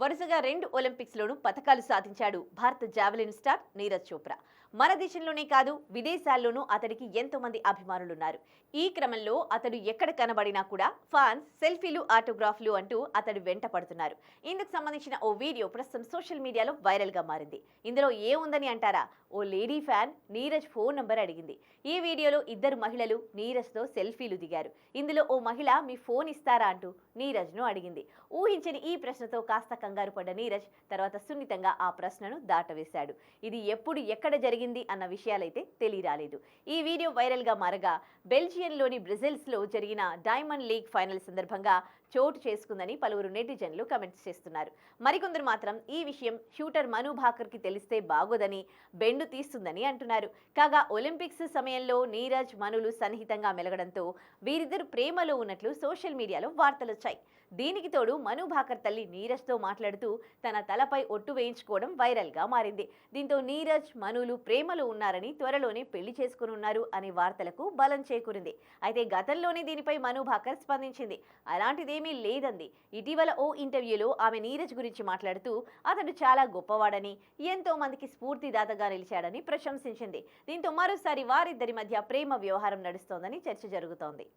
వరుసగా రెండు ఒలింపిక్స్లోనూ పథకాలు సాధించాడు భారత జావెలిన్ స్టార్ నీరజ్ చోప్రా. మన దేశంలోనే కాదు విదేశాల్లోనూ అతడికి ఎంతో మంది అభిమానులున్నారు. ఈ క్రమంలో అతడు ఎక్కడ కనబడినా కూడా ఫ్యాన్స్ సెల్ఫీలు ఆటోగ్రాఫ్లు అంటూ అతడు వెంట పడుతున్నారు. ఇందుకు సంబంధించిన ఓ వీడియో ప్రస్తుతం సోషల్ మీడియాలో వైరల్గా మారింది. ఇందులో ఏముందని అంటారా? ఓ lady fan Neeraj phone number అడిగింది. ఈ వీడియోలో ఇద్దరు మహిళలు నీరజ్తో సెల్ఫీలు దిగారు. ఇందులో ఓ మహిళ మీ ఫోన్ ఇస్తారా? అంటూ నీరజ్ను అడిగింది. ఊహించని ఈ ప్రశ్నతో కాస్త కంగారు పడ్డ నీరజ్ తర్వాత సున్నితంగా ఆ ప్రశ్నను దాటవేశాడు. ఇది ఎప్పుడు ఎక్కడ జరిగింది? అన్న విషయాలైతే తెలియరాలేదు. ఈ వీడియో వైరల్గా మారగా బెల్జియంలోని బ్రెజిల్స్లో జరిగిన డైమండ్ లీగ్ ఫైనల్ సందర్భంగా చోటు చేసుకుందని పలువురు నెటిజన్లు కమెంట్స్ చేస్తున్నారు. మరికొందరు మాత్రం ఈ విషయం షూటర్ మను భాకర్కి తెలిస్తే బాగోదని బెండు తీస్తుందని అంటున్నారు. కాగా ఒలింపిక్స్ సమయంలో నీరజ్ మనులు సన్నిహితంగా మెలగడంతో వీరిద్దరు ప్రేమలో ఉన్నట్లు సోషల్ మీడియాలో వార్తలొచ్చాయి దీనికి తోడు మను భాకర్ తల్లి నీరజ్తో మాట్లాడుతూ తన తలపై ఒట్టు వేయించుకోవడం వైరల్గా మారింది. దీంతో నీరజ్ మనులు ప్రేమలో ఉన్నారని త్వరలోనే పెళ్ళి చేసుకునున్నారు అనే వార్తలకు బలం చేకూరింది. అయితే గతంలోనే దీనిపై మను భాకర్ స్పందించింది. అలాంటిదేమీ లేదంది. ఇటీవల ఓ ఇంటర్వ్యూలో ఆమె నీరజ్ గురించి మాట్లాడుతూ అతడు చాలా గొప్పవాడని ఎంతో మందికి స్ఫూర్తిదాతగా నిలిచాడని ప్రశంసించింది. దీంతో మరోసారి వారిద్దరి మధ్య ప్రేమ వ్యవహారం నడుస్తోందని చర్చ జరుగుతోంది.